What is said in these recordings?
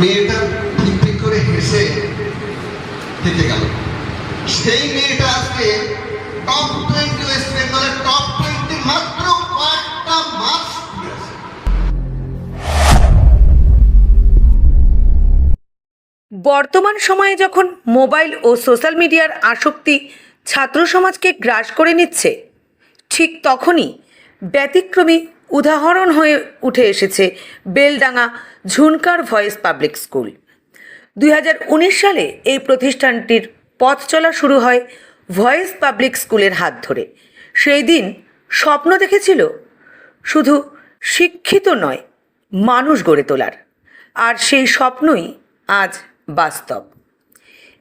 মেয়েটা করে হেসে থেকে গেল। সেই মেয়েটা আজকে টপ টোয়েন্টি ওয়েস্ট বেঙ্গলের টপ টোয়েন্টি মাত্র তুলেছে বর্তমান সময়ে যখন মোবাইল ও সোশ্যাল মিডিয়ার আসক্তি ছাত্র সমাজকে গ্রাস করে নিচ্ছে, ঠিক তখনই ব্যতিক্রমী উদাহরণ হয়ে উঠে এসেছে Beldanga Jhunkar voice public school. দুই হাজার উনিশ সালে এই প্রতিষ্ঠানটির পথ চলা শুরু হয় ভয়েস পাবলিক স্কুলের হাত ধরে। সেই দিন স্বপ্ন দেখেছিল শুধু শিক্ষিত নয়, মানুষ গড়ে তোলার। আর সেই স্বপ্নই আজ বাস্তব।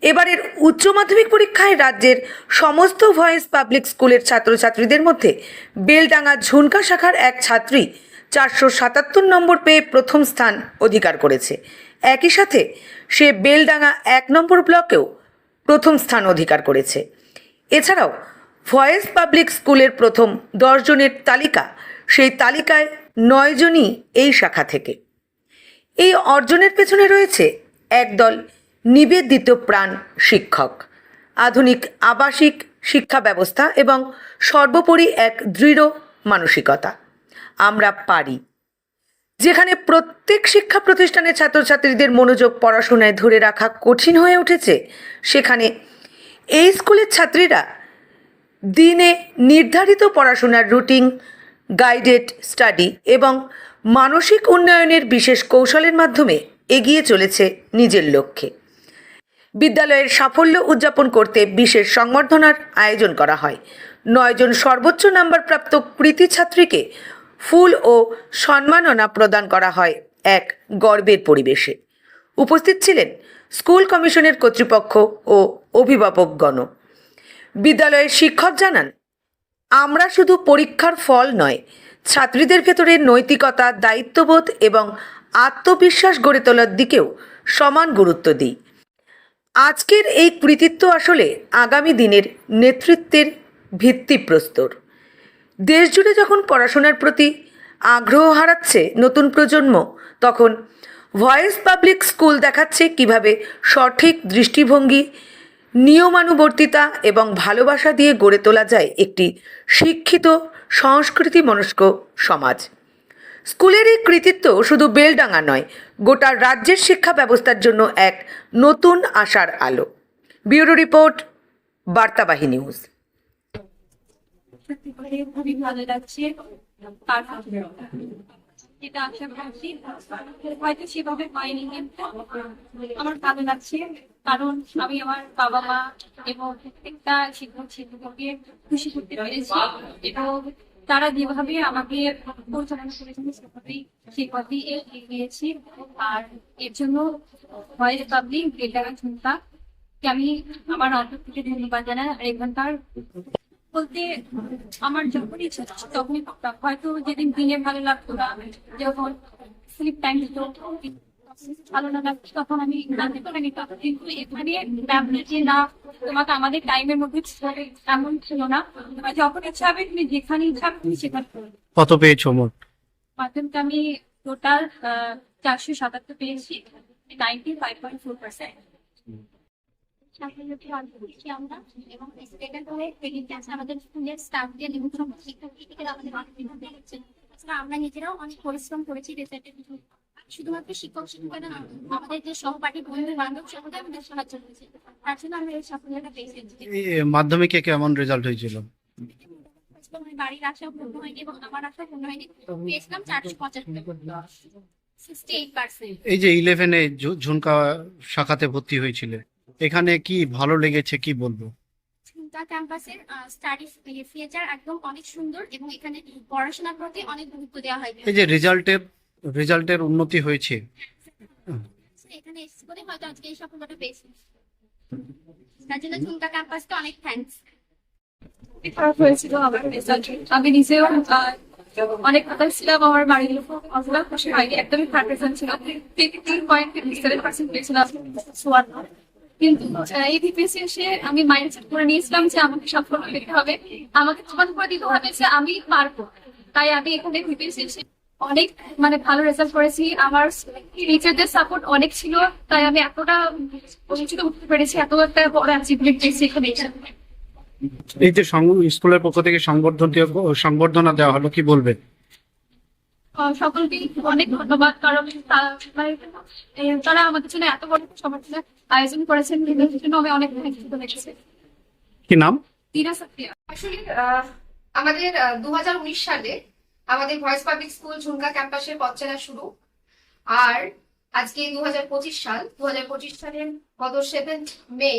এবারের উচ্চ মাধ্যমিক পরীক্ষায় রাজ্যের সমস্ত ভয়েস পাবলিক স্কুলের ছাত্রছাত্রীদের মধ্যে বেলডাঙ্গা ঝুনকা শাখার এক ছাত্রী চারশো সাতাত্তর নম্বর পেয়ে প্রথম স্থান অধিকার করেছে। একই সাথে সে বেলডাঙ্গা এক নম্বর ব্লকেও প্রথম স্থান অধিকার করেছে। এছাড়াও ভয়েস পাবলিক স্কুলের প্রথম দশজনের তালিকা সেই তালিকায় নয়জনই এই শাখা থেকে। এই অর্জনের পেছনে রয়েছে একদল নিবেদিত প্রাণ শিক্ষক। আধুনিক আবাসিক শিক্ষা ব্যবস্থা এবং সর্বোপরি এক দৃঢ় মানসিকতা। আমরা পারি। যেখানে প্রত্যেক শিক্ষা প্রতিষ্ঠানের ছাত্রছাত্রীদের মনোযোগ পড়াশোনায় ধরে রাখা কঠিন হয়ে উঠেছে, সেখানে এই স্কুলের ছাত্রীরা দিনে নির্ধারিত পড়াশোনার রুটিন, গাইডেড স্টাডি এবং মানসিক উন্নয়নের বিশেষ কৌশলের মাধ্যমে এগিয়ে চলেছে নিজের লক্ষ্যে। বিদ্যালয়ের সাফল্য উদযাপন করতে বিশেষ সংবর্ধনার আয়োজন করা হয়। নয়জন সর্বোচ্চ নাম্বারপ্রাপ্ত কৃতি ছাত্রীকে ফুল ও সম্মাননা প্রদান করা হয় এক গর্বের পরিবেশে। উপস্থিত ছিলেন স্কুল কমিশনের কর্তৃপক্ষ ও অভিভাবকগণ। বিদ্যালয়ের শিক্ষক জানান, আমরা শুধু পরীক্ষার ফল নয়, ছাত্রীদের ভেতরে নৈতিকতা, দায়িত্ববোধ এবং আত্মবিশ্বাস গড়ে তোলার দিকেও সমান গুরুত্ব দিই। আজকের এই কৃতিত্ব আসলে আগামী দিনের নেতৃত্বের ভিত্তিপ্রস্তর। দেশ জুড়ে যখন পড়াশোনার প্রতি আগ্রহ হারাচ্ছে নতুন প্রজন্ম, তখন ভয়েস পাবলিক স্কুল দেখাচ্ছে কীভাবে সঠিক দৃষ্টিভঙ্গি, নিয়মানুবর্তিতা এবং ভালোবাসা দিয়ে গড়ে তোলা যায় একটি শিক্ষিত সংস্কৃতি মনস্ক সমাজ। স্কুলের এই কৃতিত্ব শুধু বেলডাঙ্গা নয়, গোটা রাজ্যের শিক্ষা ব্যবস্থার জন্য এক নতুন আশার আলো। Bureau report, Bartabahi news. কারণ আমি আমার বাবা মা এবং প্রত্যেকটা শিক্ষক শিক্ষককে খুশি করতে পেরেছি এবং তারা যেভাবে আমাকে পরিচালনা করেছেন, সেভাবেই সেভাবেই এগিয়ে গিয়েছি। আর এর জন্য ভয়েস পাবলিক বেলডাঙ্গা ঝুমকা আমি আমার অন্তর থেকে ধন্যবাদ জানাই। আর এখানকার বলতে আমার যখনই ইচ্ছা তখনই হয়তো যেদিন দিনে ভালো লাগতো না। যখন স্লিপ টাইম দিত এখানে ব্যাপারটা যে না মধ্যে এমন ছিল না তোমার যখন তুমি যেখানে আমি টোটাল চারশো সাতাত্তর পেয়েছি ninety five point four percent সাফল্যটি আমরা আমাদের স্কুলের স্টাফ দিয়ে এবং তাছাড়া আমরা নিজেরাও অনেক পরিশ্রম করেছি শুধুমাত্র শিক্ষক শিক্ষিকারা আমাদের যে সহপাঠী বন্ধু বান্ধব সকলে আমাদের সাহায্য করেছে। তার জন্য আমরা এই সাফল্যটা পেয়েছি। মাধ্যমিকে কেমন রেজাল্ট হয়েছিল? আমার বাড়ির আশাও পূর্ণ হয়নি এবং আমার আশাও পূর্ণ হয়নি। পেয়েছিলাম চারশো পঁচাত্তর। এই যে ইলেভেনে ঝুনকা শাখাতে ভর্তি হয়েছিল এখানে কি ভালো লেগেছে কি বলব? ঝুমকা ক্যাম্পাসের স্টাডি ফিচার একদম অনেক সুন্দর এবং এখানে পড়াশোনার প্রতি অনেক গুরুত্ব দেওয়া হয়। এই যে রেজাল্টের রেজাল্টের উন্নতি হয়েছে। এখানে এসেছি বলে হয়তো আজকে এই সাফল্যটা পেয়েছি। তার জন্য ঝুমকা ক্যাম্পাসকে অনেক থ্যাঙ্কস খারাপ হয়েছিল আমার রেজাল্ট আমি নিজেও অনেক কথা ছিলাম আমার বাড়ির লোক। অতটা খুশি হয়নি একদমই খারাপ রেজাল্ট ছিল। তিন পয়েন্ট ফিফটি সেভেন পার্সেন্ট পেয়েছিলাম। চুয়ান্ন কিন্তু এই ভিপিএসি এসে আমি মাইন্ডসেট করে নিয়েছিলাম যে আমাকে সাফল্য পেতে হবে। আমাকে প্রমাণ করে দিতে হবে যে আমি পারব। তাই আমি এখানে ভিপিএসি এসে অনেক মানে ভালো রেজাল্ট করেছি। আমার টিচারদের সাপোর্ট অনেক ছিল তাই আমি এতটা পরিচিত উঠতে পেরেছি এত একটা বড় অ্যাচিভমেন্ট পেয়েছি এখানে। এই যে স্কুলের পক্ষ থেকে সংবর্ধন সংবর্ধনা দেওয়া হলো কি বলবে? সকলকে অনেক ধন্যবাদ কারণ মানে, তারা আমাদের জন্য এত বড় সমাজের আয়োজন করেছেন এদের জন্য আমি অনেক কি নাম? আসলে আমাদের দু হাজার উনিশ সালে আমাদের ভয়েস পাবলিক স্কুল ঝুমকা ক্যাম্পাসের পথ চেনা শুরু। আর আজকে দুহাজার পঁচিশ সাল দু সালের গত সেভেন্থ মে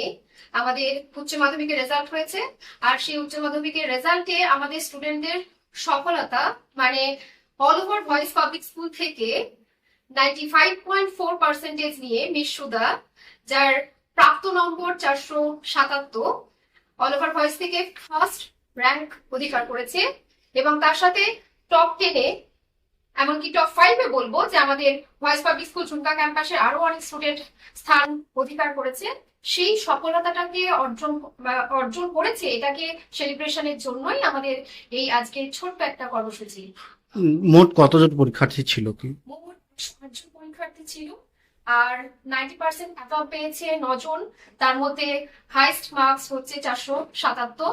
আমাদের উচ্চ মাধ্যমিকের রেজাল্ট হয়েছে। আর সেই উচ্চ মাধ্যমিকের রেজাল্টে আমাদের স্টুডেন্টদের সফলতা মানে all over voice public school থেকে ninety five point four percentage নিয়ে মিস সুদা যার প্রাপ্ত নম্বর চারশো সাতাত্তর অল ওভার ভয়েস থেকে ফার্স্ট র্যাঙ্ক অধিকার করেছে। এবং তার সাথে টপ টেনে এমনকি টপ ফাইভে বলব যে আমাদের ভয়েস পাবলিক স্কুল ঝুমকা ক্যাম্পাসে আরও অনেক স্টুডেন্ট স্থান অধিকার করেছে। সেই সফলতাটাকে অর্জন অর্জন করেছে এটাকে সেলিব্রেশনের জন্যই আমাদের এই আজকে ছোট্ট একটা কর্মসূচি। মোট কতজন পরীক্ষার্থী ছিল কি? মোট সাতজন পরীক্ষার্থী ছিল আর নাইনটি পার্সেন্ট অ্যাভাব পেয়েছে নজন। তার মধ্যে হাইস্ট মার্কস হচ্ছে চারশো সাতাত্তর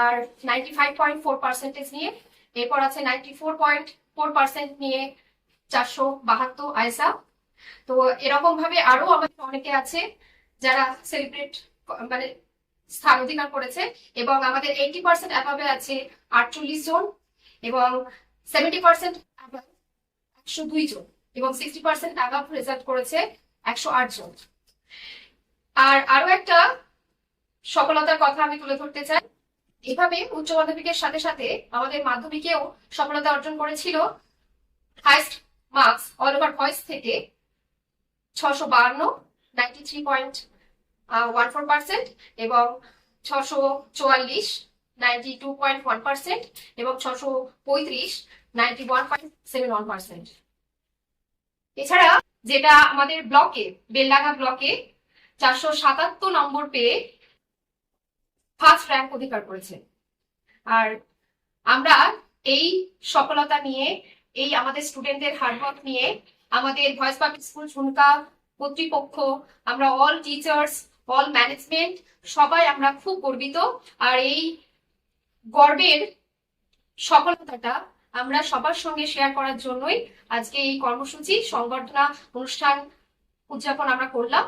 আর ninety five point four percentage নিয়ে এরপর আছে ninety four point four percent নিয়ে চারশো বাহাত্তর আয়সা তো এরকম ভাবে আরও আমাদের অনেকে আছে যারা সেলিব্রেট মানে স্থান অধিকার করেছে এবং আমাদের এইটি পার্সেন্ট অ্যাভাবে আছে আটচল্লিশ জন এবং সেভেন্টি পার্সেন্ট একশো দুই জন এবং সিক্সটি পার্সেন্ট অ্যাভাব রেজাল্ট করেছে একশো আট জন। আর আরও একটা সফলতার কথা আমি তুলে ধরতে চাই। এভাবে উচ্চ মাধ্যমিকের সাথে সাথে আমাদের মাধ্যমিকেও সফলতা অর্জন করেছিল highest marks all over voice থেকে ছশো বাহান্ন ninety three point one four percent এবং ছশো চুয়াল্লিশ ninety two point one percent এবং ছশো পঁয়ত্রিশ ninety one point seven one percent এছাড়া যেটা আমাদের ব্লকে বেলডাঙ্গা ব্লকে চারশো সাতাত্তর নম্বর পেয়ে ফার্স্ট র্যাঙ্ক অধিকার করেছে। আর আমরা এই সফলতা নিয়ে, এই আমাদের স্টুডেন্টদের হার্ডওয়ার্ক নিয়ে, আমাদের ভয়েস পাবলিক স্কুল ঝুমকা কর্তৃপক্ষ, আমরা অল টিচার্স অল ম্যানেজমেন্ট সবাই আমরা খুব গর্বিত। আর এই গর্বের সফলতাটা আমরা সবার সঙ্গে শেয়ার করার জন্যই আজকে এই কর্মসূচি, সংবর্ধনা অনুষ্ঠান উদযাপন আমরা করলাম।